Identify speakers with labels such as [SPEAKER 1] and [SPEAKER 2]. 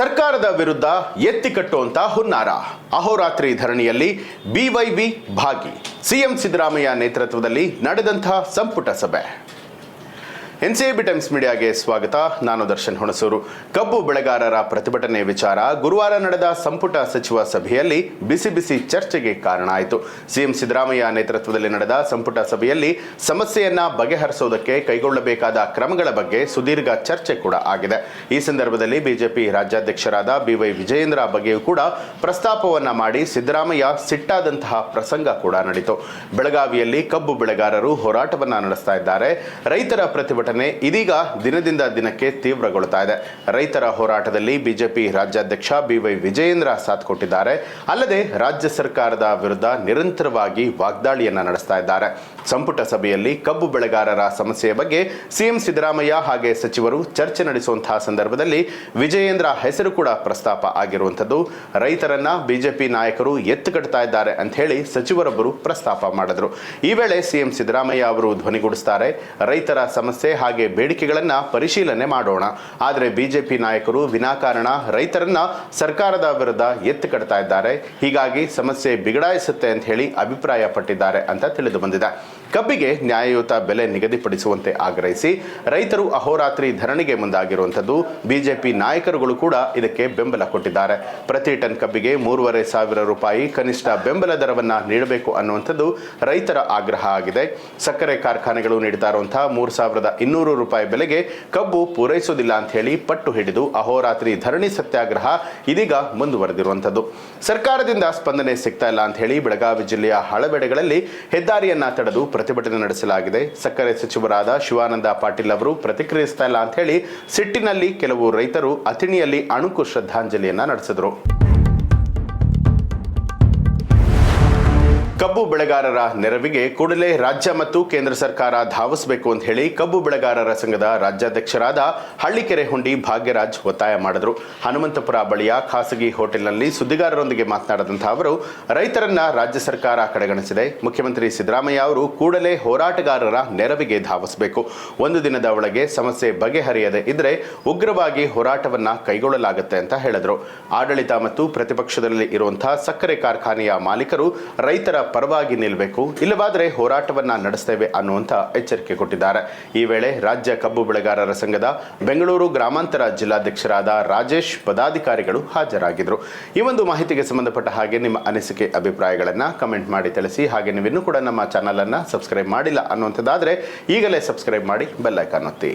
[SPEAKER 1] ಸರ್ಕಾರದ ವಿರುದ್ಧ ಎತ್ತಿ ಕಟ್ಟುವಂತ ಹುನ್ನಾರ. ಅಹೋರಾತ್ರಿ ಧರಣಿಯಲ್ಲಿ ಬಿವೈವಿ ಭಾಗಿ. ಸಿಎಂ ಸಿದ್ದರಾಮಯ್ಯ ನೇತೃತ್ವದಲ್ಲಿ ನಡೆದಂತಹ ಸಂಪುಟ ಸಭೆ. ಎನ್ಸಿಎಬಿ ಟೈಮ್ಸ್ ಮೀಡಿಯಾಗೆ ಸ್ವಾಗತ. ನಾನು ದರ್ಶನ್ ಹುಣಸೂರು. ಕಬ್ಬು ಬೆಳೆಗಾರರ ಪ್ರತಿಭಟನೆ ವಿಚಾರ. ಗುರುವಾರ ನಡೆದ ಸಂಪುಟ ಸಚಿವ ಸಭೆಯಲ್ಲಿ ಬಿಸಿ ಬಿಸಿ ಚರ್ಚೆಗೆ ಕಾರಣ ಆಯಿತು. ಸಿಎಂ ಸಿದ್ದರಾಮಯ್ಯ ನೇತೃತ್ವದಲ್ಲಿ ನಡೆದ ಸಂಪುಟ ಸಭೆಯಲ್ಲಿ ಸಮಸ್ಯೆಯನ್ನ ಬಗೆಹರಿಸುವುದಕ್ಕೆ ಕೈಗೊಳ್ಳಬೇಕಾದ ಕ್ರಮಗಳ ಬಗ್ಗೆ ಸುದೀರ್ಘ ಚರ್ಚೆ ಕೂಡ ಆಗಿದೆ. ಈ ಸಂದರ್ಭದಲ್ಲಿ ಬಿಜೆಪಿ ರಾಜ್ಯಾಧ್ಯಕ್ಷರಾದ ಬಿವೈ ವಿಜಯೇಂದ್ರ ಬಗ್ಗೆಯೂ ಕೂಡ ಪ್ರಸ್ತಾಪವನ್ನ ಮಾಡಿ ಸಿದ್ದರಾಮಯ್ಯ ಸಿಟ್ಟಾದಂತಹ ಪ್ರಸಂಗ ಕೂಡ ನಡೆಯಿತು ಬೆಳಗಾವಿಯಲ್ಲಿ ಕಬ್ಬು ಬೆಳೆಗಾರರು ಹೋರಾಟವನ್ನ ನಡೆಸ್ತಾ ಇದ್ದಾರೆ. ರೈತರ ಪ್ರತಿಭಟನೆ ಇದೀಗ ದಿನದಿಂದ ದಿನಕ್ಕೆ ತೀವ್ರಗೊಳ್ಳುತ್ತಾ ಇದೆ. ರೈತರ ಹೋರಾಟದಲ್ಲಿ ಬಿಜೆಪಿ ರಾಜ್ಯಾಧ್ಯಕ್ಷ ಬಿವೈ ವಿಜಯೇಂದ್ರ ಸಾಥ್ ಕೊಟ್ಟಿದ್ದಾರೆ. ಅಲ್ಲದೆ ರಾಜ್ಯ ಸರ್ಕಾರದ ವಿರುದ್ಧ ನಿರಂತರವಾಗಿ ವಾಗ್ದಾಳಿಯನ್ನ ನಡೆಸ್ತಾ ಇದ್ದಾರೆ. ಸಂಪುಟ ಸಭೆಯಲ್ಲಿ ಕಬ್ಬು ಬೆಳೆಗಾರರ ಸಮಸ್ಯೆಯ ಬಗ್ಗೆ ಸಿಎಂ ಸಿದ್ದರಾಮಯ್ಯ ಹಾಗೆ ಸಚಿವರು ಚರ್ಚೆ ನಡೆಸುವಂತಹ ಸಂದರ್ಭದಲ್ಲಿ ವಿಜಯೇಂದ್ರ ಹೆಸರು ಕೂಡ ಪ್ರಸ್ತಾಪ ಆಗಿರುವಂಥದ್ದು. ರೈತರನ್ನ ಬಿಜೆಪಿ ನಾಯಕರು ಎತ್ತುಕಟ್ತಾ ಇದ್ದಾರೆ ಅಂತ ಹೇಳಿ ಸಚಿವರೊಬ್ಬರು ಪ್ರಸ್ತಾಪ ಮಾಡಿದ್ರು. ಈ ವೇಳೆ ಸಿಎಂ ಸಿದ್ದರಾಮಯ್ಯ ಅವರು ಧ್ವನಿಗೂಡಿಸ್ತಾರೆ. ರೈತರ ಸಮಸ್ಯೆ ಹಾಗೆ ಬೇಡಿಕೆಗಳನ್ನು ಪರಿಶೀಲನೆ ಮಾಡೋಣ. ಆದರೆ ಬಿಜೆಪಿ ನಾಯಕರು ವಿನಾಕಾರಣ ರೈತರನ್ನ ಸರ್ಕಾರದ ವಿರುದ್ಧ ಎತ್ತು ಕಟ್ತಾ ಇದ್ದಾರೆ. ಹೀಗಾಗಿ ಸಮಸ್ಯೆ ಬಿಗಡಾಯಿಸುತ್ತೆ ಅಂತ ಹೇಳಿ ಅಭಿಪ್ರಾಯ ಪಟ್ಟಿದ್ದಾರೆ ಅಂತ ತಿಳಿದು ಬಂದಿದೆ. ಕಬ್ಬಿಗೆ ನ್ಯಾಯಯುತ ಬೆಲೆ ನಿಗದಿಪಡಿಸುವಂತೆ ಆಗ್ರಹಿಸಿ ರೈತರು ಅಹೋರಾತ್ರಿ ಧರಣಿಗೆ ಮುಂದಾಗಿರುವಂಥದ್ದು ಬಿಜೆಪಿ ನಾಯಕರುಗಳು ಕೂಡ ಇದಕ್ಕೆ ಬೆಂಬಲ ಕೊಟ್ಟಿದ್ದಾರೆ. ಪ್ರತಿ ಟನ್ ಕಬ್ಬಿಗೆ ಮೂರುವರೆ ಸಾವಿರ ರೂಪಾಯಿ ಕನಿಷ್ಠ ಬೆಂಬಲ ದರವನ್ನು ನೀಡಬೇಕು ಅನ್ನುವಂಥದ್ದು ರೈತರ ಆಗ್ರಹ ಆಗಿದೆ. ಸಕ್ಕರೆ ಕಾರ್ಖಾನೆಗಳು ನೀಡ್ತಾ ಇರುವಂತಹ ಮೂರು ಸಾವಿರದ ಇನ್ನೂರು ರೂಪಾಯಿ ಬೆಲೆಗೆ ಕಬ್ಬು ಪೂರೈಸುವುದಿಲ್ಲ ಅಂತ ಹೇಳಿ ಪಟ್ಟು ಹಿಡಿದು ಅಹೋರಾತ್ರಿ ಧರಣಿ ಸತ್ಯಾಗ್ರಹ ಇದೀಗ ಮುಂದುವರೆದಿರುವಂಥದ್ದು. ಸರ್ಕಾರದಿಂದ ಸ್ಪಂದನೆ ಸಿಗ್ತಾ ಇಲ್ಲ ಅಂತ ಹೇಳಿ ಬೆಳಗಾವಿ ಜಿಲ್ಲೆಯ ಹಳಬೆಡೆಗಳಲ್ಲಿ ಹೆದ್ದಾರಿಯನ್ನ ತಡೆದು ಪ್ರತಿಭಟನೆ ನಡೆಸಲಾಗಿದೆ. ಸಕ್ಕರೆ ಸಚಿವರಾದ ಶಿವಾನಂದ ಪಾಟೀಲ್ ಅವರು ಪ್ರತಿಕ್ರಿಯಿಸ್ತಾ ಇಲ್ಲ ಅಂತ ಹೇಳಿ ಸಿಟ್ಟಿನಲ್ಲಿ ಕೆಲವು ರೈತರು ಅಥಿಣಿಯಲ್ಲಿ ಅಣುಕು ಶ್ರದ್ಧಾಂಜಲಿಯನ್ನ ನಡೆಸಿದರು. ಕಬ್ಬು ಬೆಳೆಗಾರರ ನೆರವಿಗೆ ಕೂಡಲೇ ರಾಜ್ಯ ಮತ್ತು ಕೇಂದ್ರ ಸರ್ಕಾರ ಧಾವಿಸಬೇಕು ಅಂತ ಹೇಳಿ ಕಬ್ಬು ಬೆಳೆಗಾರರ ಸಂಘದ ರಾಜ್ಯಾಧ್ಯಕ್ಷರಾದ ಹಳ್ಳಿಕೆರೆ ಹುಂಡಿ ಭಾಗ್ಯರಾಜ್ ಒತ್ತಾಯ ಮಾಡಿದರು. ಹನುಮಂತಪುರ ಬಳಿಯ ಖಾಸಗಿ ಹೋಟೆಲ್ನಲ್ಲಿ ಸುದ್ದಿಗಾರರೊಂದಿಗೆ ಮಾತನಾಡಿದಂತಹ ಅವರು, ರೈತರನ್ನ ರಾಜ್ಯ ಸರ್ಕಾರ ಕಡೆಗಣಿಸಿದೆ. ಮುಖ್ಯಮಂತ್ರಿ ಸಿದ್ದರಾಮಯ್ಯ ಅವರು ಕೂಡಲೇ ಹೋರಾಟಗಾರರ ನೆರವಿಗೆ ಧಾವಿಸಬೇಕು. ಒಂದು ದಿನದ ಒಳಗೆ ಸಮಸ್ಯೆ ಬಗೆಹರಿಯದೆ ಇದ್ರೆ ಉಗ್ರವಾಗಿ ಹೋರಾಟವನ್ನ ಕೈಗೊಳ್ಳಲಾಗುತ್ತೆ ಅಂತ ಹೇಳಿದರು. ಆಡಳಿತ ಮತ್ತು ಪ್ರತಿಪಕ್ಷದಲ್ಲಿ ಇರುವಂತಹ ಸಕ್ಕರೆ ಕಾರ್ಖಾನೆಯ ಮಾಲೀಕರು ರೈತರ ಪರವಾಗಿ ನಿಲ್ಲಬೇಕು ಇಲ್ಲವಾದರೆ ಹೋರಾಟವನ್ನ ನಡೆಸ್ತೇವೆ ಅನ್ನುವಂಥ ಎಚ್ಚರಿಕೆ ಕೊಟ್ಟಿದ್ದಾರೆ. ಈ ವೇಳೆ ರಾಜ್ಯ ಕಬ್ಬು ಬೆಳೆಗಾರರ ಸಂಘದ ಬೆಂಗಳೂರು ಗ್ರಾಮಾಂತರ ಜಿಲ್ಲಾಧ್ಯಕ್ಷರಾದ ರಾಜೇಶ್ ಪದಾಧಿಕಾರಿಗಳು ಹಾಜರಾಗಿದ್ದರು. ಈ ಒಂದು ಮಾಹಿತಿಗೆ ಸಂಬಂಧಪಟ್ಟ ಹಾಗೆ ನಿಮ್ಮ ಅನಿಸಿಕೆ, ಅಭಿಪ್ರಾಯಗಳನ್ನು ಕಮೆಂಟ್ ಮಾಡಿ ತಿಳಿಸಿ. ಹಾಗೆ ನೀವಿನ್ನೂ ಕೂಡ ನಮ್ಮ ಚಾನಲನ್ನು ಸಬ್ಸ್ಕ್ರೈಬ್ ಮಾಡಿಲ್ಲ ಅನ್ನುವಂಥದ್ದಾದರೆ ಈಗಲೇ ಸಬ್ಸ್ಕ್ರೈಬ್ ಮಾಡಿ ಬೆಲ್ಲೈಕಾನ್ ಒತ್ತಿ.